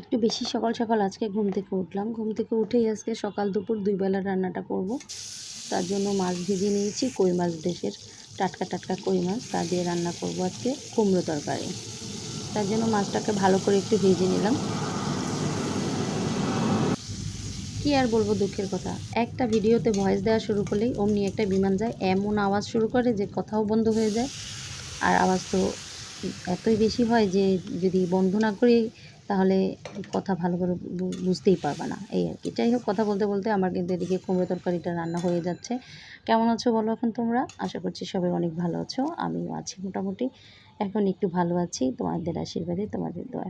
একটু বেশি সকাল সকাল আজকে ঘুম থেকে উঠলাম। ঘুম থেকে উঠেই আজকে সকাল দুপুর দুই বেলা রান্নাটা করব। তার জন্য মাছ ভেজে নিয়েছি, কই মাছ দেশের। টাটকা টাটকা কই মাছ, তা দিয়ে রান্না করব আজকে কুমড়ো তরকারি। তার জন্য মাছটাকে ভালো করে একটু ভেজে নিলাম। কি আর বলব দুঃখের কথা? একটা ভিডিওতে ভয়েস দেওয়া শুরু করলেই অমনি একটা বিমান যায়, এমন আওয়াজ শুরু করে যে কথাও বন্ধ হয়ে যায়। আর আওয়াজ তো এতই বেশি হয় যে যদি বন্ধ না করি, তাহলে কথা ভালো করে বুঝতেই পারবে না। এই আর কি। যাই হোক, কথা বলতে বলতে আমার কিন্তু এদিকে কুমড়ো তরকারিটা রান্না হয়ে যাচ্ছে। কেমন আছো বলো এখন তোমরা? আশা করছি সবাই অনেক ভালো আছো। আমিও আছি মোটামুটি। এখন একটু ভালো আছি। তোমাদের আশীর্বাদে, তোমাদের দোয়া।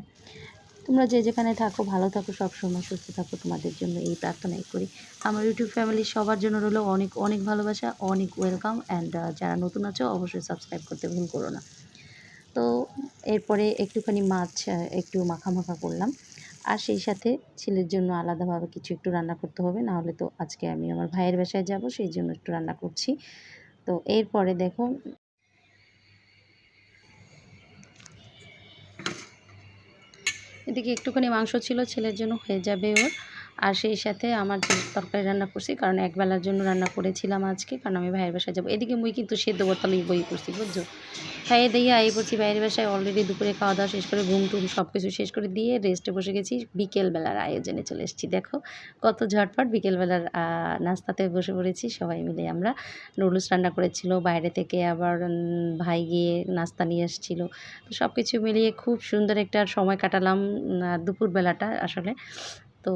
তোমরা যে যেখানে থাকো, ভালো থাকো সবসময় সুস্থ থাকো। তোমাদের জন্য এই প্রার্থনাই করি। আমার ইউটিউব ফ্যামিলি সবার জন্য রইল অনেক অনেক ভালোবাসা, অনেক ওয়েলকাম অ্যান্ড যারা নতুন আছো, অবশ্যই সাবস্ক্রাইব করতে ভুল করো না। তো এরপরে একটুখানি মাছ একটু মাখা মাখা করলাম। আর সেই সাথে ছেলের জন্য আলাদাভাবে কিছু একটু রান্না করতে হবে, না হলে তো আজকে আমি আমার ভাইয়ের বাসায় যাব, সেই জন্য একটু রান্না করছি। তো এরপরে দেখো, এদিকে একটুখানি মাংস ছিল, ছেলের জন্য হয়ে যাবে ওর। আর সেই সাথে আমার তরকারি রান্না করছি, কারণ একবেলার জন্য রান্না করেছিলাম আজকে, কারণ আমি ভাইয়ের বাসায় যাব। এদিকে মুই কিন্তু সেদ্ধ বোতলেই বই করছি বুঝছ? খাইয়ে দিয়ে আই পড়ছি বাইরের বাসায় অলরেডি দুপুরে খাওয়া দাওয়া শেষ করে ঘুম টুম সব কিছু শেষ করে দিয়ে রেস্টে বসে গেছি, বিকেলবেলার আয়োজনে চলে এসেছি। দেখো কত ঝটপট বিকেলবেলার নাস্তাতে বসে পড়েছি, সবাই মিলে আমরা নুডলস রান্না করেছিল, বাইরে থেকে আবার ভাই গিয়ে নাস্তা নিয়ে এসেছিল তো সব কিছু মিলিয়ে খুব সুন্দর একটা সময় কাটালাম দুপুরবেলাটা আসলে। তো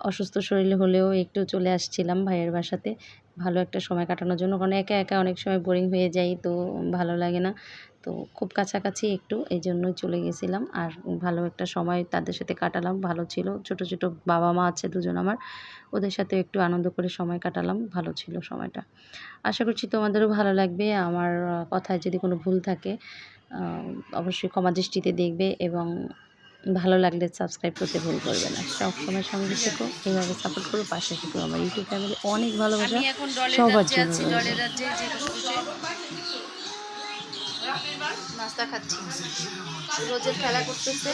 অসুস্থ শরীর হলেও একটু চলে আসছিলাম ভাইয়ের বাসাতে। ভালো একটা সময় কাটানোর জন্য। কারণ একা একা অনেক সময় বোরিং হয়ে যাই, তো ভালো লাগে না। তো খুব কাছাকাছি একটু এই জন্যই চলে গেছিলাম। আর ভালো একটা সময় তাদের সাথে কাটালাম। ভালো ছিল। ছোট ছোট বাবা মা আছে দুজন আমার। ওদের সাথে একটু আনন্দ করে সময় কাটালাম। ভালো ছিল সময়টা। আশা করছি তোমাদেরও ভালো লাগবে। আমার কথায় যদি কোনো ভুল থাকে অবশ্যই ক্ষমা দৃষ্টিতে দেখবে এবং ভালো লাগলে সাবস্ক্রাইব করতে ভুল করবে না। সবসময় সঙ্গে থেকো এইভাবে সাপোর্ট করো পাশে থেকো। আমার ইউটিউব ফ্যামিলি অনেক ভালোবাসা সবার জন্য নাস্তা খাচ্ছি। রোজের খেলা করতেছে।